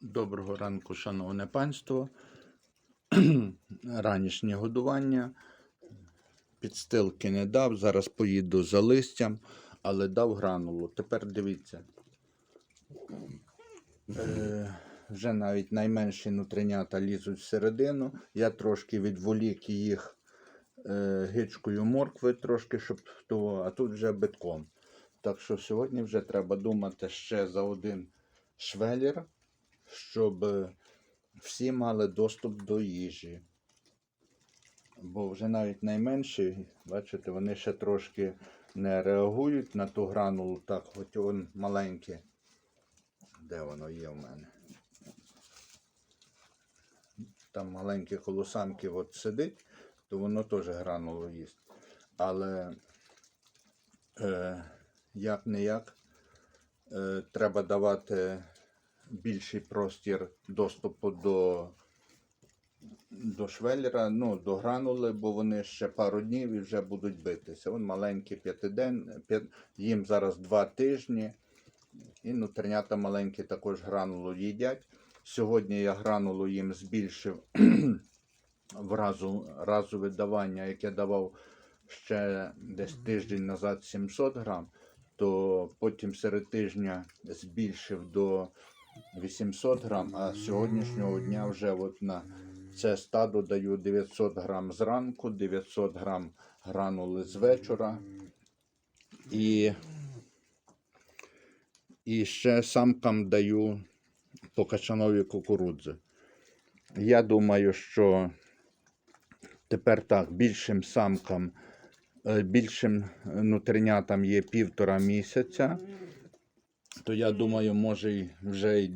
Доброго ранку, шановне панство. Ранішнє годування. Підстилки не дав. Зараз поїду за листям, але дав гранулу. Тепер дивіться. Е, вже навіть найменші нутринята лізуть всередину. Я трошки відволік їх е, гичкою моркви, трошки, щоб того, а тут вже битком. Так що сьогодні вже треба думати ще за один швелір, щоб е, всі мали доступ до їжі. Бо вже навіть найменші, бачите, вони ще трошки не реагують на ту гранулу, так, хоч він маленький. Де воно є в мене? Там маленькі колосамки от сидить, то воно теж гранулу їсть. Але е, як не як, е, треба давати більший простір доступу до, до швеллера, ну, до гранули, бо вони ще пару днів і вже будуть битися. Вон маленький п'ятиден, п'ят... їм зараз два тижні. І нутринята маленькі також гранулу їдять. Сьогодні я гранулу їм збільшив в разу, разове давання, яке давав ще десь тиждень назад 700 грам, то потім серед тижня збільшив до 800 грам, а з сьогоднішнього дня вже от на це стадо даю 900 грам зранку, 900 грам гранули з вечора. І, і ще самкам даю по качанові кукурудзи. Я думаю, що тепер так, більшим самкам, е, більшим нутринятам є півтора місяця, то я думаю, може вже й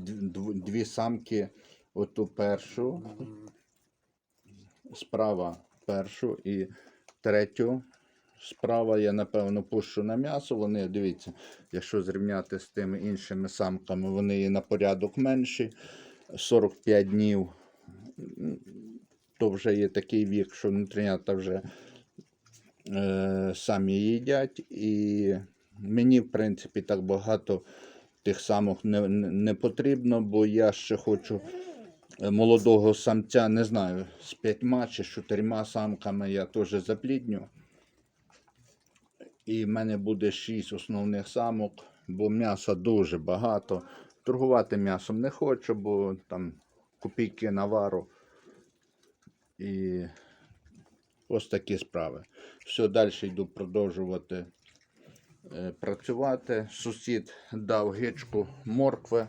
дві самки, оту першу, справа першу і третю. Справа я, напевно, пущу на м'ясо. Вони, дивіться, якщо зрівняти з тими іншими самками, вони є на порядок менші. 45 днів то вже є такий вік, що нутринята вже е, самі їдять. І мені, в принципі, так багато тих самок не, не, потрібно, бо я ще хочу е, молодого самця, не знаю, з п'ятьма чи з чотирма самками я теж заплідню. І в мене буде шість основних самок, бо м'яса дуже багато. Торгувати м'ясом не хочу, бо там копійки навару. І ось такі справи. Все, далі йду продовжувати працювати. Сусід дав гичку моркви.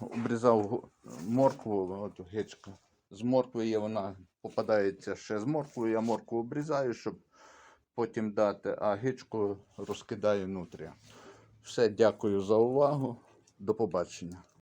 Обрізав моркву, от гичка. З моркви є вона попадається ще з морквою. Я моркву обрізаю, щоб потім дати, а гичку розкидаю внутрі. Все, дякую за увагу. До побачення.